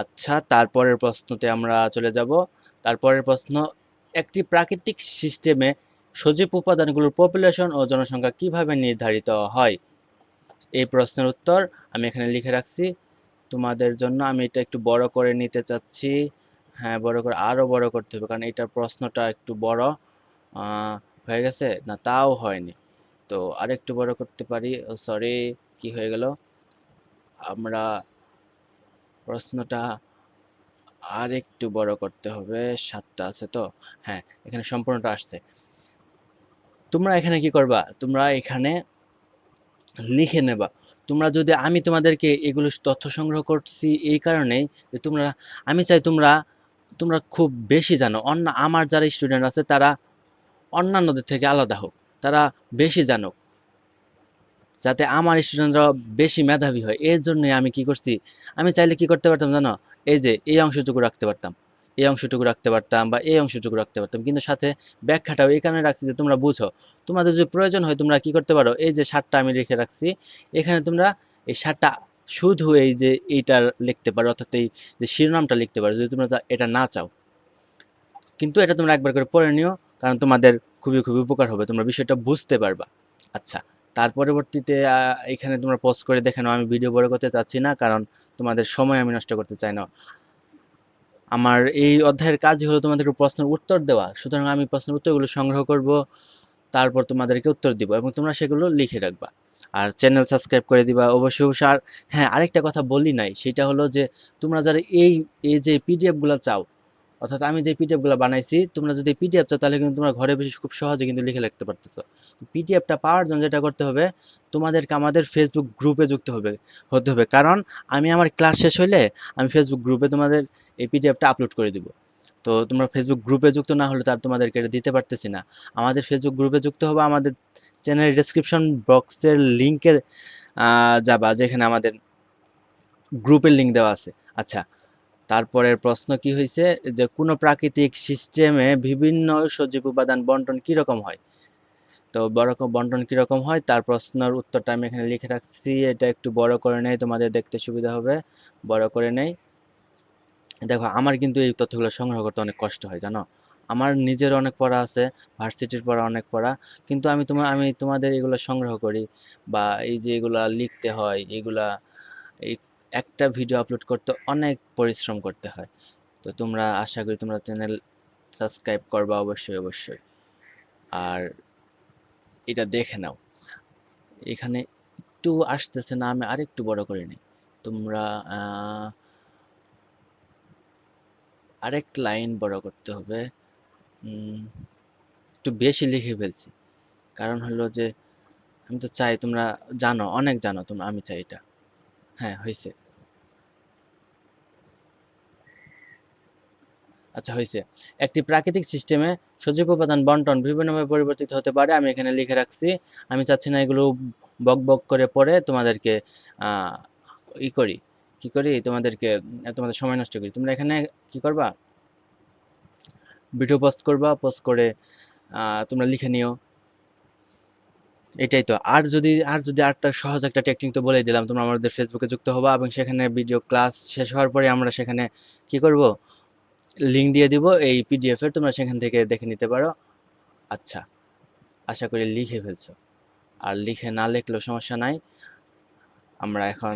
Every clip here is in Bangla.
আচ্ছা তারপরের প্রশ্নতে আমরা চলে যাব। তারপরের প্রশ্ন, একটি প্রাকৃতিক সিস্টেমে সজীব উপাদানগুলোর পপুলেশন ও জনসংখ্যা কীভাবে নির্ধারিত হয়? এই প্রশ্নের উত্তর আমি এখানে লিখে রাখছি। তোমাদের জন্য আমি এটা একটু বড় করে নিতে চাচ্ছি। হ্যাঁ বড় করে আরও বড় করতে হবে, কারণ এটার প্রশ্নটা একটু বড়। হয়ে গেছে? না, তাও হয়নি। তো আরেকটু বড় করতে পারি? সরি কি হয়ে গেল? আমরা প্রশ্নটা আর একটু বড় করতে হবে, সাতটা আছে তো? হ্যাঁ এখানে সম্পূর্ণটা আসছে। তোমরা এখানে কি করবা? তোমরা এখানে লিখে নেবা। তোমরা যদি আমি তোমাদেরকে এগুলো তথ্য সংগ্রহ করছি এই কারণেই যে তোমরা, আমি চাই তোমরা তোমরা খুব বেশি জানো। অন্য, আমার যারা স্টুডেন্ট আছে তারা অন্যান্যদের থেকে আলাদা হোক, তারা বেশি জানুক। যাতে আমার স্টুডেন্টরা বেশি মেধাবী হয়। এর জন্যই আমি কি করছি? আমি চাইলে কি করতে পারতাম জানো? এই যে, এই অংশটুকু রাখতে পারতাম। এই অংশটুকু রাখতে পারতাম বা এই অংশটুকু রাখতে পারতাম। কিন্তু সাথে ব্যাখ্যাটাও এই কারণে রাখছি যে, তোমরা বুঝো। তোমাদের যদি প্রয়োজন হয় তোমরা কি করতে পারো? এই যে সারটা আমি রেখে রাখছি। এখানে তোমরা এই সারটা শুধু এই যে এইটার লিখতে পারো, অর্থাৎ এই যে, শিরোনামটা লিখতে পারো, যদি তোমরা এটা না চাও। কিন্তু এটা তোমরা একবার করে পড়ে নিও, কারণ তোমাদের খুবই খুবই উপকার হবে। তোমরা বিষয়টা বুঝতে পারবা। আচ্ছা। তার পরবর্তীতে এখানে তোমরা পোস্ট করে দেখে নাও, আমি ভিডিও বড় করতে চাচ্ছি না, কারণ তোমাদের সময় আমি নষ্ট করতে চাই না। আমার এই অধ্যায়ের কাজই হলো তোমাদেরকে প্রশ্নের উত্তর দেওয়া। সুতরাং আমি প্রশ্নের উত্তরগুলো সংগ্রহ করব, তারপর তোমাদেরকে উত্তর দিব এবং তোমরা সেগুলো লিখে রাখবা। আর চ্যানেল সাবস্ক্রাইব করে দিবা অবশ্যই অবশ্যই। আর হ্যাঁ আরেকটা কথা বলি নাই, সেটা হলো যে তোমরা যারা এই এই যে পিডিএফগুলো চাও অর্থাৎ আমি যে পিডিএফগুলো বানাইছি, তোমরা যদি পিডিএফ চাও, তাহলে কিন্তু তোমরা ঘরে বসে খুব সহজে কিন্তু লিখে লিখতে পারতেছো। পিডিএফটা পাওয়ার জন্য যেটা করতে হবে, তোমাদেরকে আমাদের ফেসবুক গ্রুপে যুক্ত হবে, হতে হবে। কারণ আমি আমার ক্লাস শেষ হলে আমি ফেসবুক গ্রুপে তোমাদের এই পিডিএফটা আপলোড করে দিব। তো তোমরা ফেসবুক গ্রুপে যুক্ত না হলে তার তোমাদেরকে এটা দিতে পারতেছি না। আমাদের ফেসবুক গ্রুপে যুক্ত হবে, আমাদের চ্যানেলের ডেসক্রিপশন বক্সের লিঙ্কে যাবা, যেখানে আমাদের গ্রুপের লিঙ্ক দেওয়া আছে। আচ্ছা তারপরের প্রশ্ন কি হয়েছে যে, কোনো প্রাকৃতিক সিস্টেমে বিভিন্ন সজীব উপাদান বন্টন কীরকম হয়? তো বড় ক- বন্টন কীরকম হয়? তার প্রশ্নের উত্তরটা আমি এখানে লিখে রাখছি। এটা একটু বড় করে নেই, তোমাদের দেখতে সুবিধা হবে। বড় করে নেই। দেখো, আমার কিন্তু এই তথ্যগুলো সংগ্রহ করতে অনেক কষ্ট হয়, জানো? আমার নিজের অনেক পড়া আছে, ভার্সিটির পড়া অনেক পড়া। কিন্তু আমি তোমার আমি তোমাদের এগুলো সংগ্রহ করি বা এই যে এগুলা লিখতে হয়, এগুলা এই একটা ভিডিও আপলোড করতে অনেক পরিশ্রম করতে হয়। তো তোমরা আশা করি তোমরা চ্যানেল সাবস্ক্রাইব করবা অবশ্যই অবশ্যই। আর এটা দেখে নাও। এখানে একটু আসতেছে না, আমি আরেকটু বড় করে নিই। তোমরা আরেক লাইন বড় করতে হবে। একটু বেশি লিখে ফেলছি। কারণ হলো যে, আমি তো চাই তোমরা জানো, অনেক জানো তোমরা, আমি চাই এটা। হ্যাঁ হয়েছে। আচ্ছা হয়েছে। একটি প্রাকৃতিক সিস্টেমে সজীব উপাদান বন্টন বিভিন্নভাবে পরিবর্তিত হতে পারে। আমি এখানে লিখে রাখছি। আমি চাচ্ছি না এগুলো বক বক করে পড়ে তোমাদেরকে ই করি। কি করি? তোমাদেরকে, তোমাদের সময় নষ্ট করি। তোমরা এখানে কি করবা? ভিডিও পোস্ট করবা। পোস্ট করে তোমরা লিখে নিও। এটাই তো। আর যদি আর যদি আর তার সহজ একটা টেকনিক তো বলেই দিলাম, তোমরা আমাদের ফেসবুকে যুক্ত হব এবং সেখানে ভিডিও ক্লাস শেষ হওয়ার পরে আমরা সেখানে কি করব? লিঙ্ক দিয়ে দিব, এই পিডিএফের তোমরা সেখান থেকে দেখে নিতে পারো। আচ্ছা আশা করি লিখে ফেলছো। আর লিখে না লিখলেও সমস্যা নাই। আমরা এখন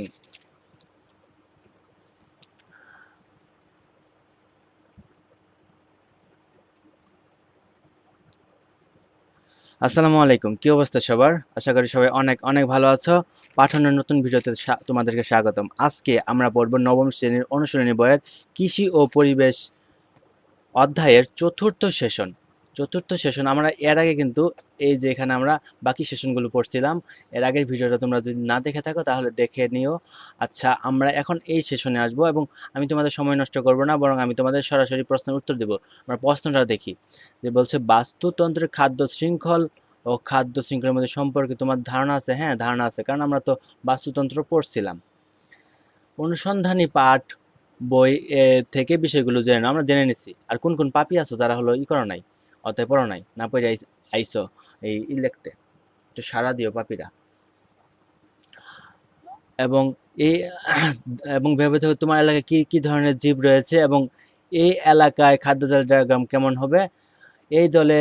আসসালামু আলাইকুম। কী অবস্থা সবার? আশা করি সবাই অনেক অনেক ভালো আছো। পাঠানোর নতুন ভিডিওতে তোমাদেরকে স্বাগতম। আজকে আমরা পড়ব নবম শ্রেণির অনুশীলনী বইয়ের কৃষি ও পরিবেশ অধ্যায়ের চতুর্থ সেশন। চতুর্থ সেশন আমরা এর আগে কিন্তু এই যে এখানে আমরা বাকি সেশনগুলো পড়ছিলাম, এর আগের ভিডিওটা তোমরা যদি না দেখে থাকো তাহলে দেখে নিও। আচ্ছা আমরা এখন এই সেশনে আসব এবং আমি তোমাদের সময় নষ্ট করব না, বরং আমি তোমাদের সরাসরি প্রশ্নের উত্তর দেব। আমরা প্রশ্নটা দেখি। যে বলছে, বাস্তুতন্ত্রের খাদ্য শৃঙ্খল ও খাদ্য শৃঙ্খলের মধ্যে সম্পর্কে তোমার ধারণা আছে? হ্যাঁ ধারণা আছে, কারণ আমরা তো বাস্তুতন্ত্র পড়ছিলাম। অনুসন্ধানী পাঠ বই থেকে বিষয়গুলো জেনে। আমরা জেনে নিচ্ছি। আর কোন কোন পাপি আছো যারা হলো ই করো নাই? অতএব পড়ো নাই, না পড়ে আইসো এই ই লিখতে একটু সারা দিও পাপিরা। এবং এই এবং ভেবে দেখো তোমার এলাকায় কি কি ধরনের জীব রয়েছে এবং এই এলাকায় খাদ্যজাল ডায়াগ্রাম কেমন হবে? এই দলে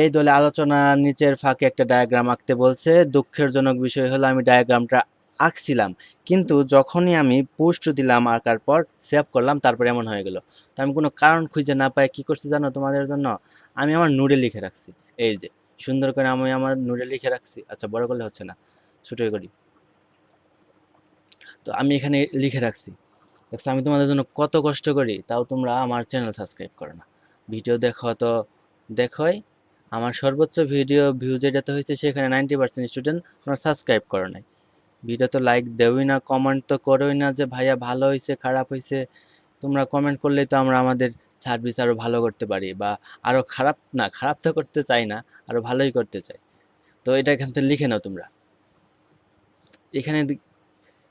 এই দলে আলোচনা নিচের ফাঁকে একটা ডায়াগ্রাম আঁকতে বলছে। দুঃখের জনক বিষয় হলো আমি ডায়াগ্রামটা আঁকছিলাম। কিন্তু যখনই আমি পোস্ট দিলাম আঁকার পর সেভ করলাম, তারপর এমন হয়ে গেল। তো আমি কোনো কারণ খুঁজে না পাই, কি করছি জানো তোমাদের জন্য? আমি আমার নোটে লিখে রাখছি। এই যে, সুন্দর করে আমি আমার নোটে লিখে রাখছি। আচ্ছা বড় করলে হচ্ছে না, ছোটোই করি। তো আমি এখানে লিখে রাখছি। দেখছ, আমি তোমাদের জন্য কত কষ্ট করি, তাও তোমরা আমার চ্যানেল সাবস্ক্রাইব করো না। ভিডিও দেখো তো দেখোই। আমার সর্বোচ্চ ভিডিও ভিউ যেটাতে হয়েছে সেখানে নাইনটি পার্সেন্ট স্টুডেন্ট তোমরা সাবস্ক্রাইব করো নাই। ভিডিও তো লাইক দেওই না কমেন্ট তো করোই না যে, ভাইয়া ভালো হয়েছে খারাপ হয়েছে তোমরা কমেন্ট করলেই তো আমরা আমাদের সার্ভিস আরও ভালো করতে পারি বা আরও খারাপ, না, খারাপ তো করতে চাই না আরও ভালোই করতে চাই। তো এটা এখান থেকে লিখে নাও তোমরা। এখানে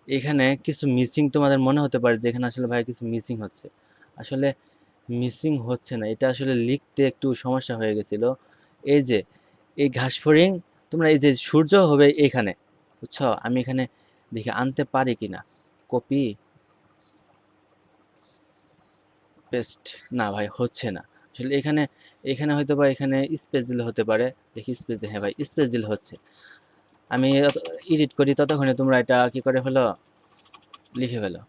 এখানে কিছু মিসিং তোমাদের মনে হতে পারে যে এখানে আসলে ভাই কিছু মিসিং হচ্ছে। আসলে মিসিং হচ্ছে না, এটা আসলে লিখতে একটু সমস্যা হয়ে গেছিল। এই যে, এই ঘাস ফড়িং তোমরা এই যে, সূর্য হবে এখানে। বুঝছ? আমি এখানে দেখি আনতে পারি কিনা কপি পেস্ট না ভাই, হচ্ছে না। আসলে এখানে এখানে হয়তো বা এখানে স্পেস দিলে হতে পারে। দেখি স্পেস দিয়ে হ্যাঁ ভাই স্পেস দিলে হচ্ছে। আমি এডিট করি, ততক্ষণে তোমরা এটা কি করে ফেলো? লিখে ফেলো।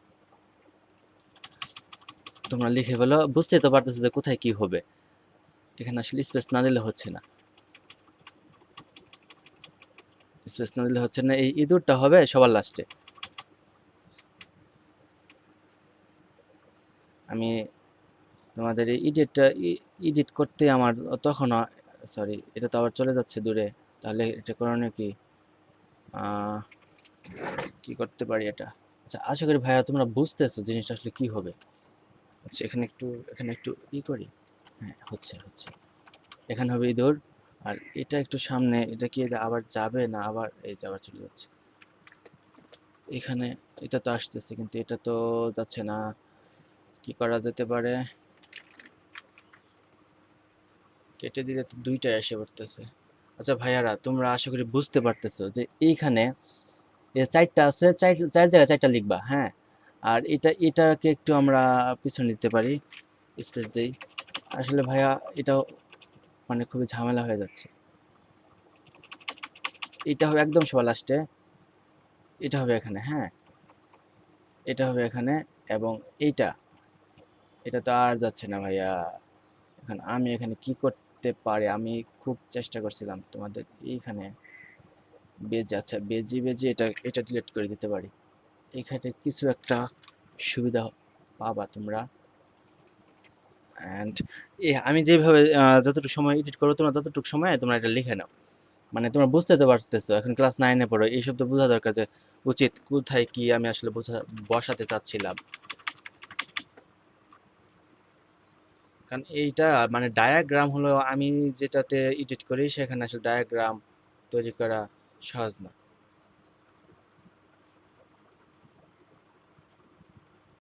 তোমরা লিখে ফেলো, বুঝতেই তো পারতেছো যে কোথায় কি হবে। এখানে আসলে স্পেস না দিলে হচ্ছে না। স্পেস না দিলে হচ্ছে না, এই ইঁদুরটা হবে সবার লাস্টে আমি তোমাদের এই ইডিটটা ইডিট করতে আমার তখন সরি এটা তো আবার চলে যাচ্ছে দূরে। তাহলে এটা করণীয় কি? কি করতে পারি এটা? আচ্ছা আশা করি ভাইয়া তোমরা বুঝতেছো জিনিসটা আসলে কি হবে। আচ্ছা এখানে একটু এখানে একটু ই করি। হ্যাঁ হচ্ছে হচ্ছে। এখানে হবে ইঁদুর। আর এটা একটু সামনে, এটা কি আবার যাবে না আবার এই যে চলে যাচ্ছে? এখানে এটা তো আসতেছে কিন্তু এটা তো যাচ্ছে না। কি করা যেতে পারে? কেটে দিলে তো দুইটাই এসে পড়তেছে। আচ্ছা ভাইয়ারা, তোমরা আশা করি বুঝতে পারতেছো যে এইখানে চারটা আছে, চার চার জায়গায় চারটা লিখবা হ্যাঁ? আর এটা, এটাকে একটু আমরা পিছনে নিতে পারি, স্পেস দেই। আসলে ভাইয়া এটাও মানে খুবই ঝামেলা হয়ে যাচ্ছে। এটা হবে একদম সবার লাস্টে এটা হবে এখানে হ্যাঁ। এটা হবে এখানে এবং এইটা। এটা তো আর যাচ্ছে না ভাইয়া। এখন আমি এখানে কি করতে পারি? আমি খুব চেষ্টা করছিলাম তোমাদের এইখানে বেজে আচ্ছা বেজি বেজি এটা এটা ডিলিট করে দিতে পারি। এখানে কিছু একটা সুবিধা পাবা তোমরা। অ্যান্ড আমি যেভাবে যতটুকু সময় এডিট করো, তোমরা ততটুকু সময় তোমরা এটা লিখে নাও। মানে তোমরা বুঝতে তো পারতেছো, এখন ক্লাস নাইনে পড়ো, এইসব তো বোঝা দরকার যে, উচিত কোথায় কি আমি আসলে বোঝা, বসাতে চাচ্ছিলাম। কারণ এইটা মানে ডায়াগ্রাম হলো, আমি যেটাতে এডিট করি, সেখানে আসলে ডায়াগ্রাম তৈরি করা সহজ না।